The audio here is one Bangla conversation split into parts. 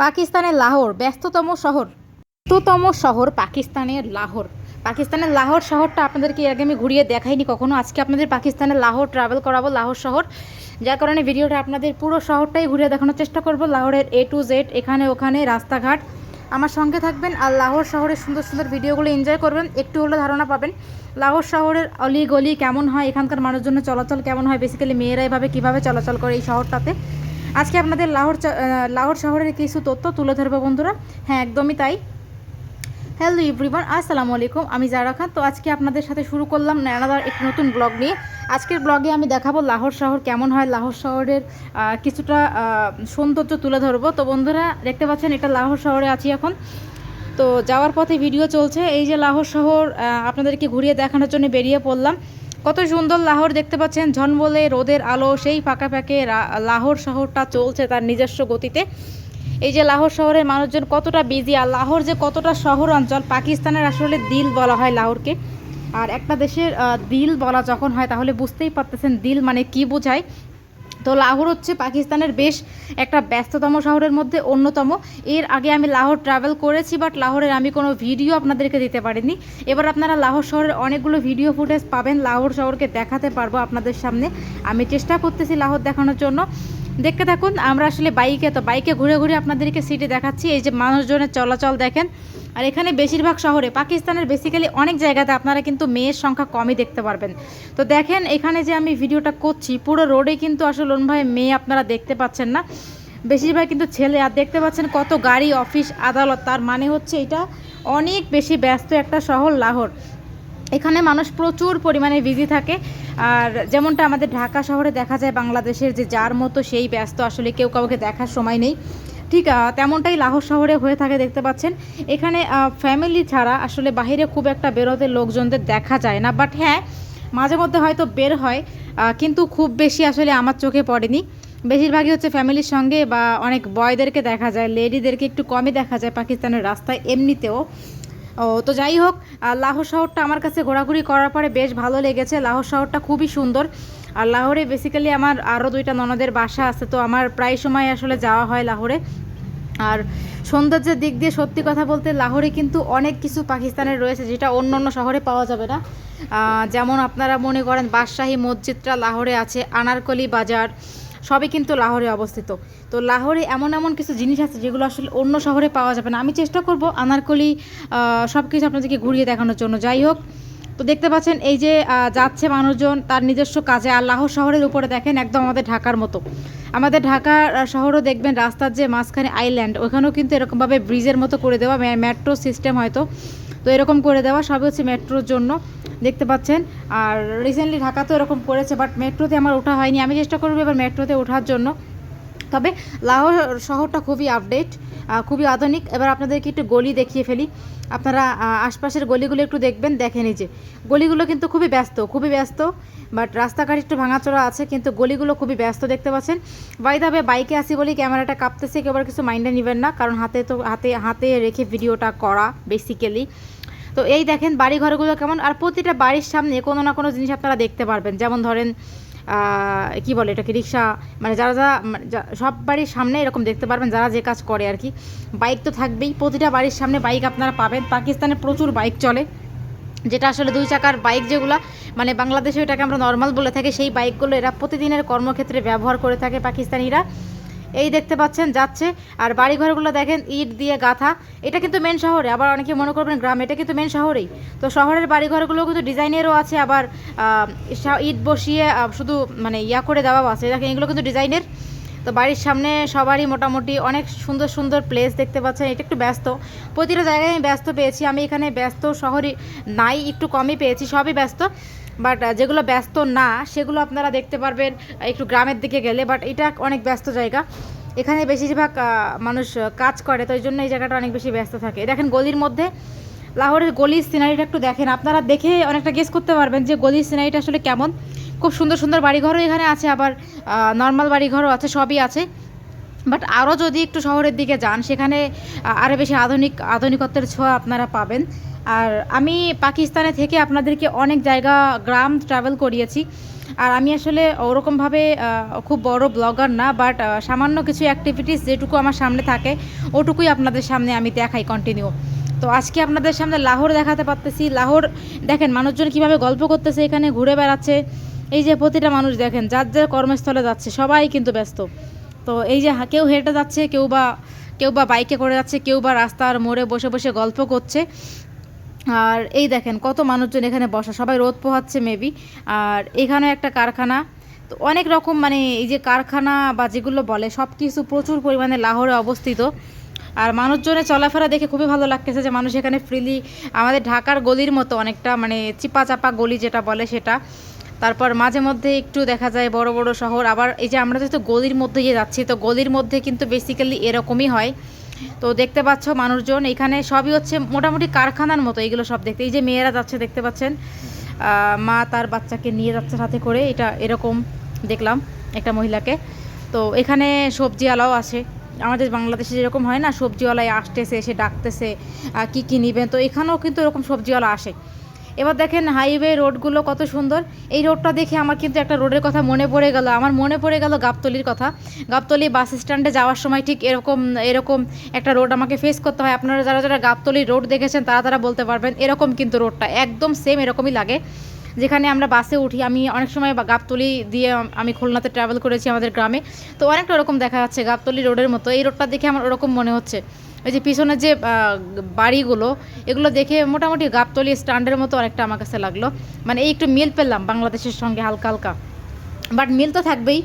পাকিস্তানের লাহোর, ব্যস্ততম শহর। ব্যস্ততম শহর পাকিস্তানের লাহোর। পাকিস্তানের লাহোর শহরটা আপনাদেরকে এর আগে আমি ঘুরিয়ে দেখাইনি কখনো। আজকে আপনাদের পাকিস্তানের লাহোর ট্রাভেল করাবো লাহোর শহর। যার কারণে ভিডিওটা আপনাদের পুরো শহরটাই ঘুরিয়ে দেখানোর চেষ্টা করব। লাহোরের এ টু জেড এখানে ওখানে রাস্তাঘাট। আমার সঙ্গে থাকবেন আর লাহোর শহরের সুন্দর সুন্দর ভিডিওগুলো এনজয় করবেন। একটু হলে ধারণা পাবেন। লাহোর শহরের অলি গলি কেমন হয়? এখানকার মানুষজনের চলাচল কেমন হয়? বেসিক্যালি মেয়েরা এভাবে কীভাবে চলাচল করে এই শহরটাতে? আজকে আপনাদের লাহোর লাহোর শহরের কিছু তথ্য তুলে ধরবো বন্ধুরা। হ্যাঁ একদমই তাই। হ্যালো ইভরিওয়ান আসসালামু আলাইকুম, আমি জারা খান। তো আজকে আপনাদের সাথে শুরু করলাম নানাদার একটি নতুন ব্লগ নিয়ে। আজকের ব্লগে আমি দেখাবো লাহোর শহর কেমন হয়, লাহোর শহরের কিছুটা সৌন্দর্য তুলে ধরবো। তো বন্ধুরা, দেখতে পাচ্ছেন এটা লাহোর শহরে আছি এখন। তো যাওয়ার পথে ভিডিও চলছে। এই যে লাহোর শহর আপনাদেরকে ঘুরিয়ে দেখানোর জন্য বেরিয়ে পড়লাম। কত সুন্দর লাহোর দেখতে পাচ্ছেন। ঝনবলে রোদের আলো, সেই ফাঁকা ফাঁকে লাহোর শহরটা চলছে তার নিজস্ব গতিতে। এই যে লাহোর শহরের মানুষজন কতটা বিজি আর লাহোর যে কতটা শহর অঞ্চল পাকিস্তানের আসলে দিল বলা হয় লাহোরকে। আর একটা দেশের দিল বলা যখন হয়, তাহলে বুঝতেই পারতেছেন দিল মানে কি বোঝায়। তো লাহোর হচ্ছে পাকিস্তানের বেশ একটা ব্যস্ততম শহরের মধ্যে অন্যতম। এর আগে আমি লাহোর ট্রাভেল করেছি বাট লাহোরের আমি কোনো ভিডিও আপনাদেরকে দিতে পারিনি। এবার আপনারা লাহোর শহরের অনেকগুলো ভিডিও ফুটেজ পাবেন। লাহোর শহরকে দেখাতে পারব আপনাদের সামনে। আমি চেষ্টা করতেছি লাহোর দেখানোর জন্য। দেখতে থাকুন, আমরা আসলে বাইকে, তো বাইকে ঘুরে ঘুরে আপনাদেরকে সিটি দেখাচ্ছি। এই যে মানুষজনের চলাচল দেখেন। আর এখানে বেশিরভাগ শহরে, পাকিস্তানের বেসিক্যালি অনেক জায়গাতে আপনারা কিন্তু মেয়ের সংখ্যা কমই দেখতে পারবেন। তো দেখেন, এখানে যে আমি ভিডিওটা করছি, পুরো রোডে কিন্তু আসলে অন্যভাবে মেয়ে আপনারা দেখতে পাচ্ছেন না। বেশিরভাগ কিন্তু ছেলে, আর দেখতে পাচ্ছেন কত গাড়ি অফিস আদালত, তার মানে হচ্ছে এটা অনেক বেশি ব্যস্ত একটা শহর, লাহোর। এখানে মানুষ প্রচুর পরিমাণে বিজি থাকে। আর যেমনটা আমাদের ঢাকা শহরে দেখা যায় বাংলাদেশের যে যার মতো সেই ব্যস্ত, আসলে কেউ কাউকে দেখার সময় নেই। ঠিক তেমনটাই লাহোর শহরে হয়ে থাকে দেখতে পাচ্ছেন। এখানে ফ্যামিলি ছাড়া আসলে বাইরে খুব একটা বেরোতে লোকজনদের দেখা যায় না। বাট হ্যাঁ মাঝে মধ্যে হয়তো বের হয় কিন্তু খুব বেশি আসলে আমার চোখে পড়েনি। বেশিরভাগই হচ্ছে ফ্যামিলির সঙ্গে বা অনেক বয়দেরকে দেখা যায় লেডিদেরকে একটু কমই দেখা যায়। পাকিস্তানের রাস্তায় এমনিতেও ও, তো যাই হোক লাহোর শহরটা আমার কাছে ঘোরাঘুরি করার পরে বেশ ভালো লেগেছে। লাহোর শহরটা খুবই সুন্দর। আর লাহোরে বেসিক্যালি আমার আরও দুইটা ননদের বাসা আছে, তো আমার প্রায় সময় আসলে যাওয়া হয় লাহোরে। আর সৌন্দর্যের দিক দিয়ে সত্যি কথা বলতে লাহোরে কিন্তু অনেক কিছু পাকিস্তানের রয়েছে, যেটা অন্য অন্য শহরে পাওয়া যাবে না। যেমন আপনারা মনে করেন বাদশাহী মসজিদটা লাহোরে আছে, আনারকলি বাজার সবই কিন্তু লাহোরে অবস্থিত। তো লাহোরে এমন এমন কিছু জিনিস আছে যেগুলো আসলে অন্য শহরে পাওয়া যাবে না। আমি চেষ্টা করব আনারকলি সব কিছু আপনাদেরকে ঘুরিয়ে দেখানোর জন্য। যাই হোক, তো দেখতে পাচ্ছেন এই যে যাচ্ছে মানুষজন তার নিজস্ব কাজে। আর লাহোর শহরের উপরে দেখেন একদম আমাদের ঢাকার মতো। আমাদের ঢাকা শহরও দেখবেন রাস্তার যে মাঝখানে আইল্যান্ড ওখানেও কিন্তু এরকমভাবে ব্রিজের মতো করে দেওয়া। মেট্রো সিস্টেম হয়তো। তো এরকম করে দেওয়া, সবই হচ্ছে মেট্রোর জন্য, দেখতে পাচ্ছেন। আর রিসেন্টলি ঢাকা তো এরকম করেছে বাট মেট্রোতে আমার ওঠা হয়নি। আমি চেষ্টা করব এবার মেট্রোতে ওঠার জন্য। তবে লাহোর শহরটা খুবই আপডেট খুবই আধুনিক। এবার আপনাদেরকে একটু গলি দেখিয়ে ফেলি। আপনারা আশপাশের গলিগুলো একটু দেখবেন এই যে। গলিগুলো কিন্তু খুবই ব্যস্ত খুবই ব্যস্ত বাট রাস্তাঘাট একটু ভাঙাচোরা আছে, কিন্তু গলিগুলো খুবই ব্যস্ত দেখতে পাচ্ছেন। বাইদাবে বাইকে আসি বলি ক্যামেরাটা কাঁপতেছে, কেউ কিছু মাইন্ডে নেবেন না, কারণ হাতে তো, হাতে হাতে রেখে ভিডিওটা করা বেসিক্যালি তো এই দেখেন বাড়ি ঘরগুলো কেমন, আর প্রতিটা বাড়ির সামনে কোনো না কোনো জিনিস আপনারা দেখতে পারবেন। যেমন ধরেন কি বলে এটাকে, রিক্সা মানে যারা যারা মানে সব বাড়ির সামনে এরকম দেখতে পারবেন যারা যে কাজ করে আর কি। বাইক তো থাকবেই, প্রতিটা বাড়ির সামনে বাইক আপনারা পাবেন। পাকিস্তানে প্রচুর বাইক চলে, যেটা আসলে দুই চাকার বাইক যেগুলো মানে বাংলাদেশে এটাকে আমরা নর্মাল বলে থাকি, সেই বাইকগুলো এরা প্রতিদিনের কর্মক্ষেত্রে ব্যবহার করে থাকে পাকিস্তানিরা। এই দেখতে পাচ্ছেন, যাচ্ছে। আর বাড়িঘরগুলো দেখেন, ইট দিয়ে গাঁথা। এটা কিন্তু মেন শহরে, আবার অনেকে মনে করবেন গ্রামে, এটা কিন্তু মেন শহরেই। তো শহরের বাড়িঘরগুলো কিন্তু ডিজাইনেরও আছে, আবার ইট বসিয়ে শুধু মানে ইয়া করে দেওয়াও আছে। দেখেন, এগুলো কিন্তু ডিজাইনের। তো বাড়ির সামনে সবারই মোটামুটি অনেক সুন্দর সুন্দর প্লেস দেখতে পাচ্ছেন। এটা একটু ব্যস্ত। প্রতিটা জায়গায় আমি ব্যস্ত পেয়েছি। আমি এখানে ব্যস্ত শহরে নাই, একটু কমই পেয়েছি, সবই ব্যস্ত। বাট যেগুলো ব্যস্ত না, সেগুলো আপনারা দেখতে পারবেন একটু গ্রামের দিকে গেলে বাট এটা অনেক ব্যস্ত জায়গা। এখানে বেশিরভাগ মানুষ কাজ করে, তো এই জন্য এই জায়গাটা অনেক বেশি ব্যস্ত থাকে। দেখেন গলির মধ্যে, লাহোরের গলির সিনারিটা একটু দেখেন। আপনারা দেখে অনেকটা গেস করতে পারবেন যে গলির সিনারিটা আসলে কেমন। খুব সুন্দর সুন্দর বাড়িঘরও এখানে আছে, আবার নর্মাল বাড়িঘরও আছে, সবই আছে। বাট আরও যদি একটু শহরের দিকে যান, সেখানে আরও বেশি আধুনিক, আধুনিকত্বের ছোঁয়া আপনারা পাবেন। আর আমি পাকিস্তানে থেকে আপনাদেরকে অনেক জায়গা, গ্রাম ট্রাভেল করিয়েছি। আর আমি আসলে ওরকমভাবে খুব বড় ব্লগার না বাট সামান্য কিছু অ্যাক্টিভিটিস যেটুকু আমার সামনে থাকে, ওটুকুই আপনাদের সামনে আমি দেখাই কন্টিনিউ তো আজকে আপনাদের সামনে লাহোর দেখাতে পারতেছি। লাহোর, দেখেন মানুষজন কীভাবে গল্প করতেছে এখানে, ঘুরে বেড়াচ্ছে। এই যে প্রতিটা মানুষ দেখেন, যার যার কর্মস্থলে যাচ্ছে, সবাই কিন্তু ব্যস্ত। তো এই যে কেউ হেঁটে যাচ্ছে, কেউ বা কেউ বা বাইকে করে যাচ্ছে, কেউ বা রাস্তার মোড়ে বসে বসে গল্প করছে। আর এই দেখেন কত মানুষজন এখানে বসা, সবাই রোদ পোহাচ্ছে মেবি আর এখানে একটা কারখানা। তো অনেক রকম মানে এই যে কারখানা বা যেগুলো বলে সব কিছু প্রচুর পরিমাণে লাহোরে অবস্থিত। আর মানুষজনের চলাফেরা দেখে খুবই ভালো লাগতেছে যে মানুষ এখানে ফ্রিলি আমাদের ঢাকার গলির মতো অনেকটা মানে চিপা চাপা গলি যেটা বলে সেটা। তারপর মাঝে মধ্যে একটু দেখা যায় বড় বড় শহর। আবার এই যে আমরা যেহেতু গলির মধ্যে গিয়ে যাচ্ছি, তো গলির মধ্যে কিন্তু বেসিক্যালি এরকমই হয়। তো দেখতে পাচ্ছ মানুষজন, এখানে সবই হচ্ছে মোটামুটি কারখানার মতো, এগুলো সব দেখতে। এই যে মেয়েরা যাচ্ছে, দেখতে পাচ্ছেন? মা তার বাচ্চাকে নিয়ে যাচ্ছে সাথে করে, এটা এরকম দেখলাম একটা মহিলাকে। তো এখানে সবজিওয়ালাও আছে। আমাদের বাংলাদেশে যেরকম হয় না, সবজিওয়ালায় আসতেছে এসে ডাকতেছে কি কী নিবেন? তো এখানেও কিন্তু এরকম সবজিওয়ালা আসে। এবার দেখেন হাইওয়ে রোডগুলো কত সুন্দর। এই রোডটা দেখে আমার কিন্তু একটা রোডের কথা মনে পড়ে গেল। আমার মনে পড়ে গেল গাবতলির কথা। গাবতলি বাস স্ট্যান্ডে যাওয়ার সময় ঠিক এরকম এরকম একটা রোড আমাকে ফেস করতে হয়। আপনারা যারা যারা গাবতলির রোড দেখেছেন, তারা তারা বলতে পারবেন, এরকম কিন্তু রোডটা একদম সেম এরকমই লাগে। যেখানে আমরা বাসে উঠি, আমি অনেক সময় গাবতলি দিয়ে আমি খুলনাতে ট্রাভেল করেছি আমাদের গ্রামে। তো অনেকটা ওরকম দেখা যাচ্ছে গাবতলি রোডের মতো। এই রোডটা দেখে আমার ওরকম মনে হচ্ছে। ওই যে পিছনে যে বাড়িগুলো, এগুলো দেখে মোটামুটি গাবতলি স্ট্যান্ডের মতো অনেকটা আমার কাছে লাগল। মানে এই একটু মিল পেলাম বাংলাদেশের সঙ্গে হালকা হালকা। বাট মিল তো থাকবেই।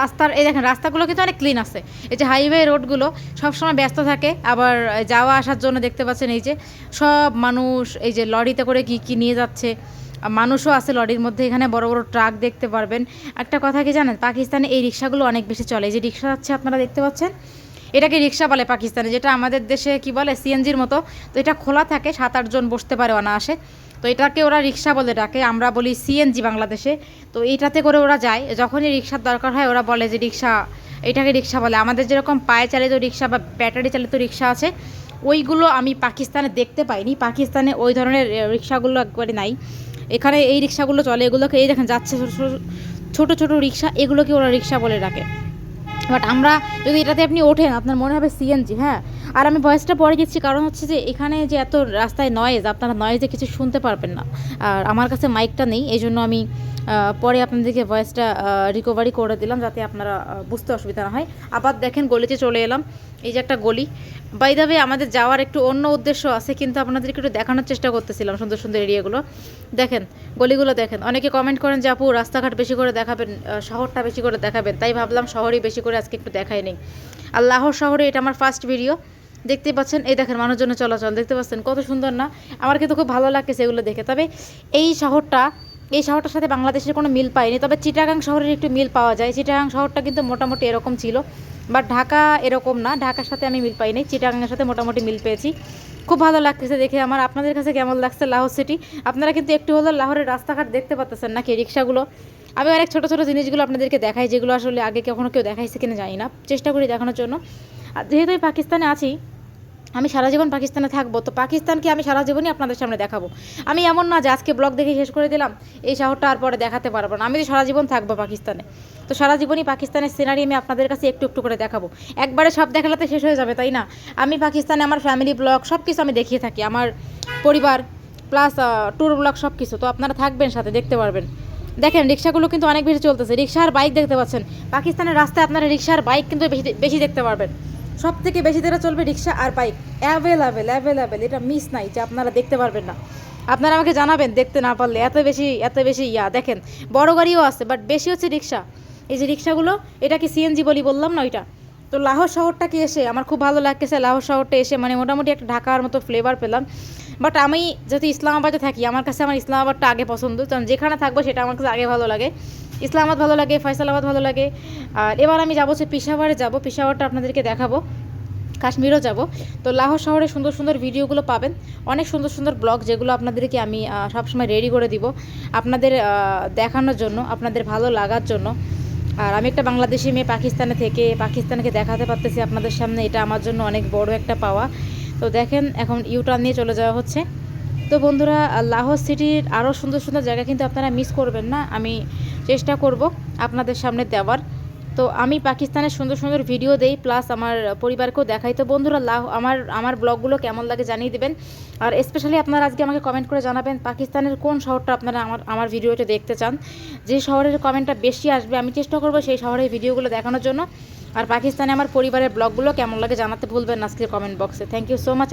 রাস্তার, এই দেখেন, রাস্তাগুলো কিন্তু অনেক ক্লিন আছে। এই যে হাইওয়ে রোডগুলো সবসময় ব্যস্ত থাকে। আবার যাওয়া আসার জন্য দেখতে পাচ্ছেন এই যে সব মানুষ এই যে লরিতে করে কি কি নিয়ে যাচ্ছে। মানুষও আছে লরির মধ্যে। এখানে বড় বড় ট্রাক দেখতে পারবেন। একটা কথা কি জানেন? পাকিস্তানে এই রিক্সাগুলো অনেক বেশি চলে। এই যে রিক্সা যাচ্ছে আপনারা দেখতে পাচ্ছেন। এটাকে রিক্সা বলে পাকিস্তানে, যেটা আমাদের দেশে কি বলে সিএনজির মতো। তো এটা খোলা থাকে সাত আটজন বসতে পারে অনায়াসে। তো এটাকে ওরা রিক্সা বলে ডাকে, আমরা বলি সিএনজি বাংলাদেশে। তো এইটাতে করে ওরা যায়, যখনই রিক্সার দরকার হয় ওরা বলে যে রিক্সা, এটাকে রিক্সা বলে। আমাদের যেরকম পায়ে চালিত রিক্সা বা ব্যাটারি চালিত রিক্সা আছে, ওইগুলো আমি পাকিস্তানে দেখতে পাইনি। পাকিস্তানে ওই ধরনের রিক্সাগুলো একবারে নাই। এখানে এই রিক্সাগুলো চলে, এগুলোকে এই দেখেন যাচ্ছে ছোটো ছোটো ছোটো ছোটো রিক্সা, এগুলোকে ওরা রিক্সা বলে ডাকে। বাট আমরা যদি এটাতে আপনি ওঠেন, আপনার মনে হবে সিএনজি হ্যাঁ? আর আমি ভয়েসটা পরে গেছি, কারণ হচ্ছে যে এখানে যে এত রাস্তায় নয়েজ আপনারা নয়েজে কিছু শুনতে পারবেন না। আর আমার কাছে মাইকটা নেই এই জন্য আমি পরে আপনাদেরকে ভয়েসটা রিকভারি করে দিলাম, যাতে আপনারা বুঝতে অসুবিধা না হয়। আবার দেখেন, গলিতে চলে এলাম। এই যে একটা গলি। বাই দ্য ওয়ে আমাদের যাওয়ার একটু অন্য উদ্দেশ্য আছে, কিন্তু আপনাদেরকে একটু দেখানোর চেষ্টা করতেছিলাম সুন্দর সুন্দর এরিয়াগুলো। দেখেন, গলিগুলো দেখেন। অনেকে কমেন্ট করেন যে, আপু, রাস্তাঘাট বেশি করে দেখাবেন শহরটা বেশি করে দেখাবেন। তাই ভাবলাম শহরই বেশি করে আজকে একটু দেখাই নেই। আর লাহোর শহরে এটা আমার ফার্স্ট ভিডিও দেখতে পাচ্ছেন, এই দেখেন মানুষজনের চলাচল। দেখতে পাচ্ছেন, কত সুন্দর না? আমার কিন্তু খুব ভালো লাগছে এগুলো দেখে। তবে এই শহরটা, এই শহরটার সাথে বাংলাদেশের কোনো মিল পাইনি তবে চিটাগাং শহরের একটু মিল পাওয়া যায়। চিটাগাং শহরটা কিন্তু মোটামুটি এরকম ছিল। বাট ঢাকা এরকম না। ঢাকার সাথে আমি মিল পাই নাই। চিটাগাঙের সাথে মোটামুটি মিল পেয়েছি। খুব ভালো লাগতেছে দেখে আমার। আপনাদের কাছে কেমন লাগছে লাহোর সিটি আপনারা কিন্তু একটু হলেও লাহোরের রাস্তাঘাট দেখতে পাচ্ছেন নাকি রিক্সাগুলো আমি অনেক ছোটো ছোটো জিনিসগুলো আপনাদেরকে দেখাই, যেগুলো আসলে আগে কখনো কেউ দেখাইছে কিনা জানি না। চেষ্টা করি দেখানোর জন্য। আর যেহেতু আমি পাকিস্তানে আছি আমি সারা জীবন পাকিস্তানে থাকব। তো পাকিস্তানকে আমি সারা জীবনই আপনাদের সামনে দেখাবো। আমি এমন না যে আজকে ব্লগ দেখে শেষ করে দিলাম, এই শহরটা আর পরে দেখাতে পারব না। আমি তো সারা জীবন থাকব পাকিস্তানে। তো সারা জীবনই পাকিস্তানের সিনারি আমি আপনাদের কাছে একটু একটু করে দেখাবো। একবারে সব দেখালে তো শেষ হয়ে যাবে, তাই না? আমি পাকিস্তানে আমার ফ্যামিলি ব্লগ সব কিছু আমি দেখিয়ে থাকি। আমার পরিবার প্লাস ট্যুর ব্লগ সব কিছু তো আপনারা থাকবেন সাথে, দেখতে পারবেন। দেখেন, রিক্সাগুলো কিন্তু অনেক বেশি চলতেছে। রিক্সা আর বাইক দেখতে পাচ্ছেন। পাকিস্তানের রাস্তায় আপনারা রিক্সা আর বাইক কিন্তু বেশি বেশি দেখতে পারবেন। সব থেকে বেশি যেটা চলবে রিক্সা আর বাইক। অ্যাভেলেবেল অ্যাভেলেবেল, এটা মিস নাই যে আপনারা দেখতে পারবেন না। আপনারা আমাকে জানাবেন দেখতে না পারলে, এত বেশি এত বেশি ইয়া। দেখেন, বড় গাড়িও আছে বাট বেশি হচ্ছে রিক্সা। এই যে রিক্সাগুলো, এটা কি সিএনজি বলি বললাম না ওইটা? তো লাহোর শহরটা কি এসে, আমার খুব ভালো লাগতেছে, লাহোর শহরটা এসে মানে মোটামুটি একটা ঢাকার মতো ফ্লেভার পেলাম। বাট আমি যেহেতু ইসলামাবাদে থাকি, আমার কাছে আমার ইসলামাবাদটা আগে পছন্দ। কারণ যেখানে থাকব সেটা আমার কাছে আগে ভালো লাগে। ইসলামাবাদ ভালো লাগে, ফয়সালাবাদ ভালো লাগে। আর এবার আমি যাব হচ্ছে পিশাওয়ারে যাব। পিশাওয়ারটা আপনাদেরকে দেখাবো। কাশ্মীরও যাব। তো লাহোর শহরে সুন্দর সুন্দর ভিডিওগুলো পাবেন। অনেক সুন্দর সুন্দর ব্লগ যেগুলো আপনাদেরকে আমি সবসময় রেডি করে দিব। আপনাদের দেখানোর জন্য, আপনাদের ভালো লাগার জন্য। আর আমি একটা বাংলাদেশি মেয়ে পাকিস্তানে থেকে, পাকিস্তানকে দেখাতে পারতেছি আপনাদের সামনে। এটা আমার জন্য অনেক বড় একটা পাওয়া। তো দেখেন, এখন ইউটার্ন নিয়ে চলে যাওয়া হচ্ছে। তো বন্ধুরা, লাহোর সিটির আরও সুন্দর সুন্দর জায়গা কিন্তু আপনারা মিস করবেন না। আমি চেষ্টা করব আপনাদের সামনে দেওয়ার। তো আমি পাকিস্তানের সুন্দর সুন্দর ভিডিও দেই প্লাস আমার পরিবারকেও দেখাই। তো বন্ধুরা, লাহ, আমার আমার ব্লগগুলো কেমন লাগে জানিয়ে দেবেন। আর স্পেশালি আপনারা আজকে আমাকে কমেন্ট করে জানাবেন, পাকিস্তানের কোন শহরটা আপনারা আমার আমার ভিডিওটা দেখতে চান? যে শহরের কমেন্টটা বেশি আসবে, আমি চেষ্টা করব সেই শহরের ভিডিওগুলো দেখানোর জন্য। আর পাকিস্তানে আমার পরিবারের ব্লগগুলো কেমন লাগে জানাতে ভুলবেন না আজকের কমেন্ট বক্সে থ্যাংক ইউ সো মাচ